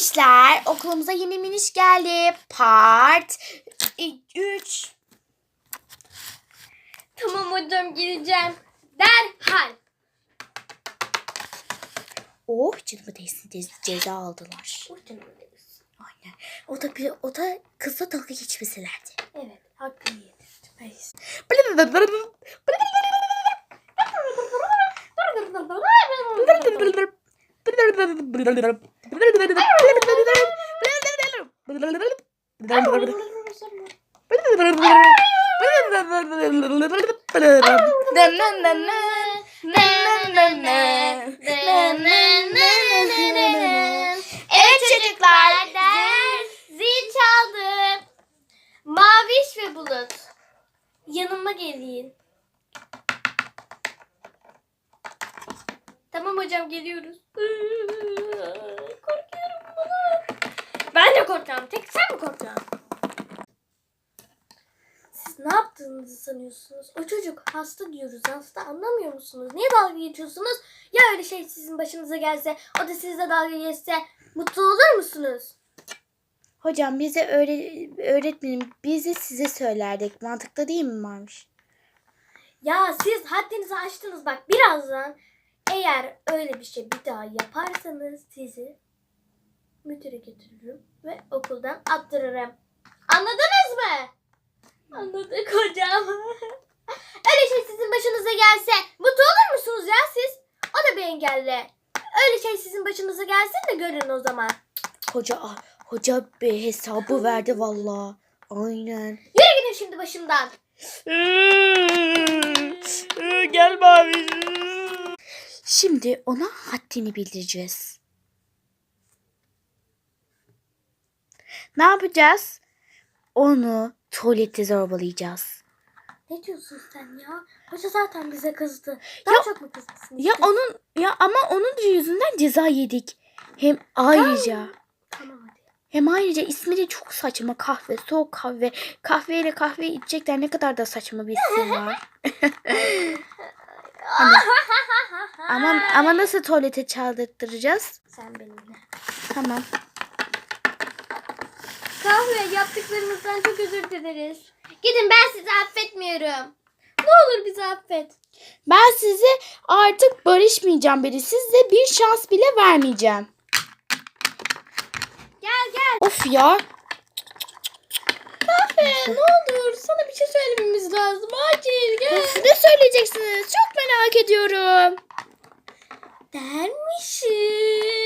Minişler okulumuza yeni miniş geldi. Part 3. Tamam hocam geleceğim. Derhal. Oh canımı değsin diye ceza aldılar. Hocam Aynen. O da bir o da kızla dalga geçmeselerdi. Evet hakkını yedirdim. Evet çocuklar. Zil çaldı. Maviş ve bulut. Yanıma gelin. Tamam hocam geliyoruz. Korkuyorum bunu. Ben de korkuyorum. Tek sen mi korkuyorsun? Siz ne yaptığınızı sanıyorsunuz? O çocuk hasta diyoruz. Hasta anlamıyor musunuz? Niye dalga geçiyorsunuz? Ya öyle şey sizin başınıza gelse, o da sizle dalga geçse mutlu olur musunuz? Hocam bize öğre öğretmenim bizi size söylerdik. Mantıklı değil mi varmış? Ya siz haddinizi aştınız bak birazdan eğer öyle bir şey bir daha yaparsanız sizi müdüre götürürüm ve okuldan attırırım. Anladınız mı? Anladık hocam. öyle şey sizin başınıza gelse mutlu olur musunuz ya siz? O da bir engelli. Öyle şey sizin başınıza gelsin de görün o zaman. Hoca ah, hoca bir hesabı verdi valla. Aynen. Yürü gidin şimdi başımdan. Gel mavi. Şimdi ona haddini bildireceğiz. Ne yapacağız? Onu tuvalette zorbalayacağız. Ne diyorsun sen ya? Hoca zaten bize kızdı. Daha Ya- çok mu kızmasın? Ya istiyorsun? onun ya ama onun yüzünden ceza yedik. Hem ayrıca Tamam hadi. hem ayrıca ismi de çok saçma kahve, soğuk kahve. Kahveyle kahve içecekler ne kadar da saçma bir isim var. Hani- ama ama nasıl tuvalete çaldırtacağız? Sen benimle. Tamam. Kahve yaptıklarımızdan çok özür dileriz. Gidin ben sizi affetmiyorum. Ne olur bizi affet. Ben size artık barışmayacağım biri. Size bir şans bile vermeyeceğim. Gel gel. Of ya. Ne olur sana bir şey söylememiz lazım. Acil gel. Ne söyleyeceksiniz? Çok merak ediyorum. Dermişim.